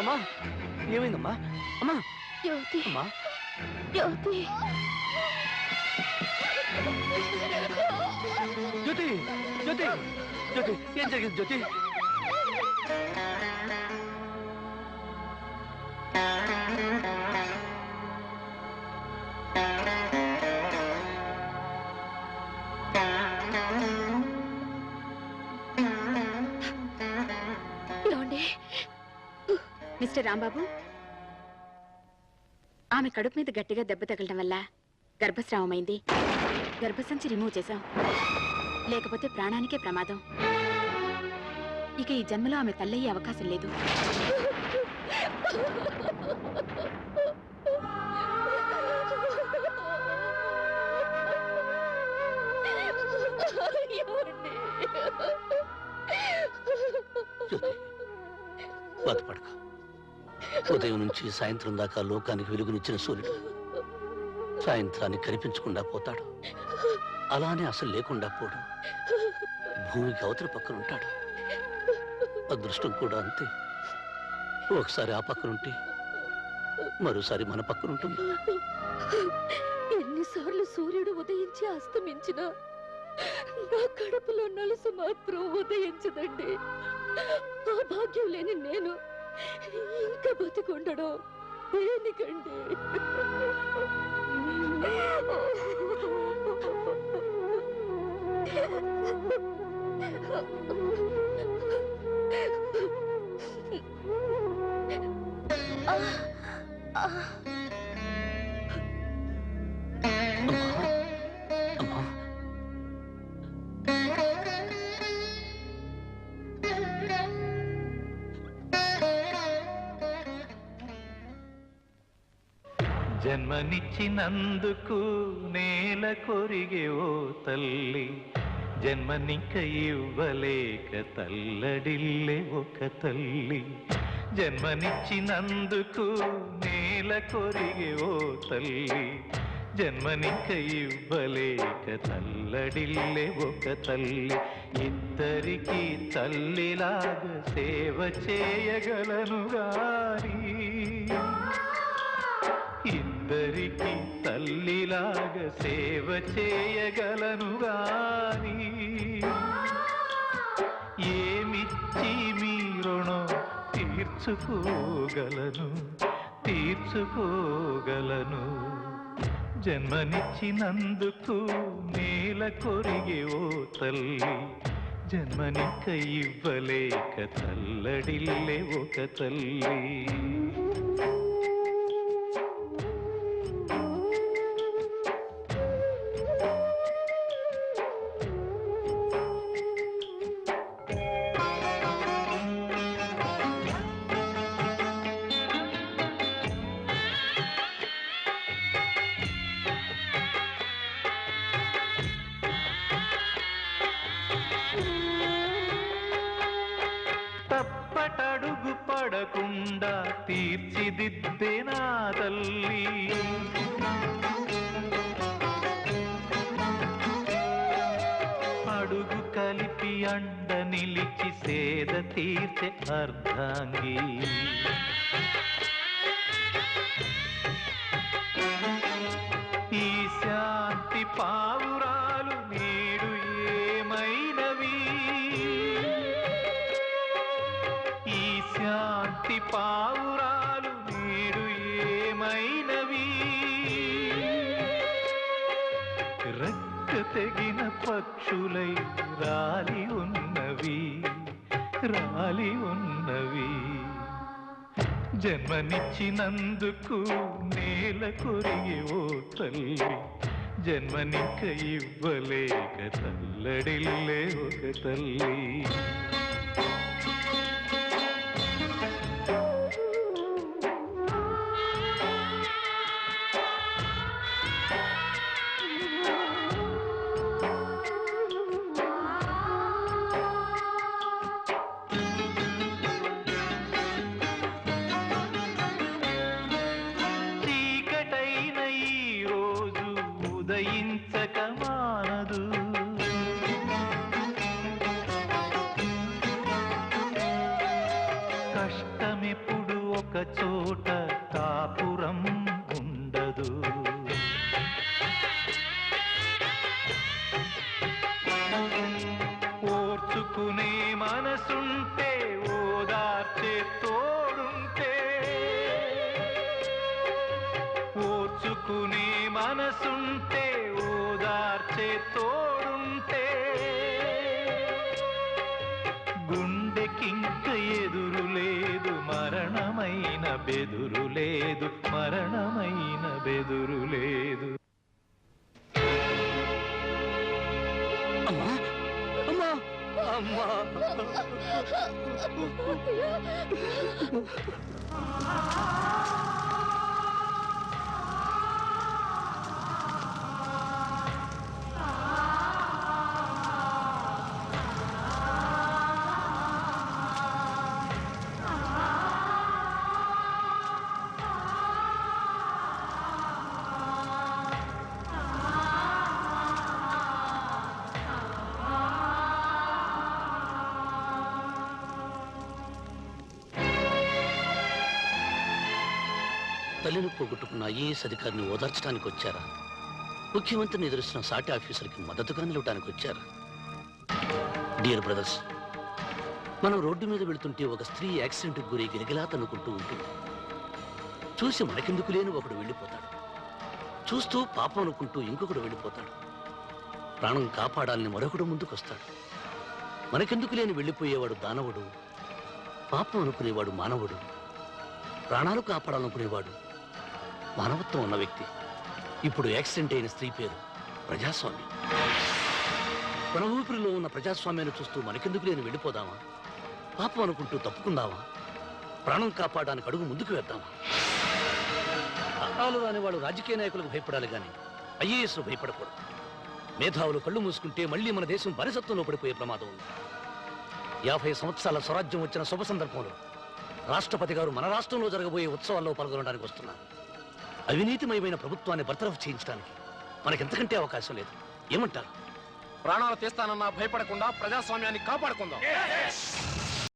అమ్మా ఏమైందమ్మా? అమ్మా జ్యోతి. అమ్మా. జ్యోతి. జ్యోతి జ్యోతి జ్యోతి ఏం జరిగింది జ్యోతి? మిస్టర్ రాంబాబు ఆమె కడుపు మీద గట్టిగా దెబ్బ తగలడం వల్ల గర్భస్రావమైంది. గర్భసంచి రిమూవ్ చేశాం. లేకపోతే ప్రాణానికే ప్రమాదం. ఇక ఈ జన్మలో ఆమె తల్లయ్యే అవకాశం లేదు. బాధపడక ఉదయం నుంచి సాయంత్రం దాకా లోకానికి వెలుగునిచ్చిన సూర్యుడు సాయంత్రాన్ని కనిపించకుండా పోతాడు. అలానే అసలు లేకుండా పోడు. భూమికి అవతల పక్కన ఉంటాడు. అదృష్టం కూడా అంతే. ఒకసారి ఆ పక్కనుంటే మరోసారి మన పక్కన ఉంటుంది ఎన్నిసార్లు సూర్యుడు ఉదయించి అస్తమించినా నా కడుపులో నలుసు మాత్రం ఉదయించదండి. ఆ భాగ్యం లేని నేను ఇంకా బతికుండడం. దేనికండి అమ్మా జన్మనిచ్చినందుకు నేల కొరిగే ఓ తల్లి జన్మనిక ఇవ్వలేక తల్లడిల్లే ఒక తల్లి. జన్మనిచ్చినందుకు నేల కొరిగే ఓ తల్లి జన్మనిక ఇవ్వలేక తల్లడిల్లే ఒక తల్లి. ఇద్దరికి తల్లిలాగా సేవ చేయగలను గాని. అందరికీ తల్లిలాగ సేవ చేయగలను గాని ఏమిచ్చి మీ రుణం తీర్చుకోగలను? తీర్చుకోగలను. జన్మనిచ్చినందుకు నేల కొరిగే ఓ తల్లి. జన్మనిక ఇవ్వలేక తల్లడిల్లే ఒక తల్లి. తప్పటడుగు పడకుండా తీర్చిదిద్దే నా తల్లి? అడుగు కలిపి అండ నిలిచి సేద తీర్చే అర్ధాంగి. శాంతి పావురాలు నేడు ఏమైనవి? రక్క తెగిన పక్షులై రాలి ఉన్నవి రాలి ఉన్నవి. జన్మనిచ్చినందుకు నేల కొరిగి ఓ తల్లి జన్మనిక ఇవ్వలేక తల్లడిల్లే ఒక తల్లి. ఒక్క చోట కాపురం ఉండదు. ఓర్చుకునే మనసుంటే ఓదార్చే తోడుంటే. ఓర్చుకునే మనసుంటే బెదురు లేదు మరణమైన బెదురు లేదు. అమ్మా అమ్మా అమ్మా. తల్లిని పోగొట్టుకున్న ఐఏఎస్ అధికారిని ఓదార్చడానికి వచ్చారా? ముఖ్యమంత్రిని ఎదురుస్తున్న సాటి ఆఫీసర్కి మద్దతుగా నిలవడానికి వచ్చారా? డియర్ బ్రదర్స్ మనం రోడ్డు మీద వెళుతుంటే ఒక స్త్రీ యాక్సిడెంట్కి గురి గిరిగిలా తన్నుకుంటూ ఉంటుంది. చూసి మనకెందుకు లేని ఒకడు వెళ్ళిపోతాడు. చూస్తూ పాపం అనుకుంటూ ఇంకొకడు వెళ్ళిపోతాడు. ప్రాణం కాపాడాలని మరొకడు ముందుకొస్తాడు. మనకెందుకు లేని వెళ్ళిపోయేవాడు దానవుడు పాపం అనుకునేవాడు మానవుడు ప్రాణాలు కాపాడాలనుకునేవాడు మానవత్వం ఉన్న వ్యక్తి. ఇప్పుడు యాక్సిడెంట్ అయిన స్త్రీ పేరు ప్రజాస్వామ్యం మన ఊపిరిలో ఉన్న ప్రజాస్వామ్యాన్ని చూస్తూ మనకెందుకు నేను వెళ్ళిపోదామా? పాపం అనుకుంటూ తప్పుకుందామా? ప్రాణం కాపాడడానికి అడుగు ముందుకు వేద్దామా? అర్థాలు రాని వాళ్ళు రాజకీయ నాయకులకు భయపడాలి కానీ ఐఏఎస్లు భయపడకూడదు. మేధావులు కళ్ళు మూసుకుంటే మళ్ళీ మన దేశం పరిసత్వంలో పడిపోయే ప్రమాదం ఉంది. యాభై సంవత్సరాల స్వరాజ్యం వచ్చిన శుభ సందర్భంలో రాష్ట్రపతి గారు మన రాష్ట్రంలో జరగబోయే ఉత్సవాల్లో పాల్గొనడానికి వస్తున్నారు. అవినీతిమయమైన ప్రభుత్వాన్ని బర్తరఫ్ చేయించడానికి మనకెంతకంటే అవకాశం లేదు. ఏమంటారు? ప్రాణాలు తీస్తానన్నా భయపడకుండా ప్రజాస్వామ్యాన్ని కాపాడుకుందాం.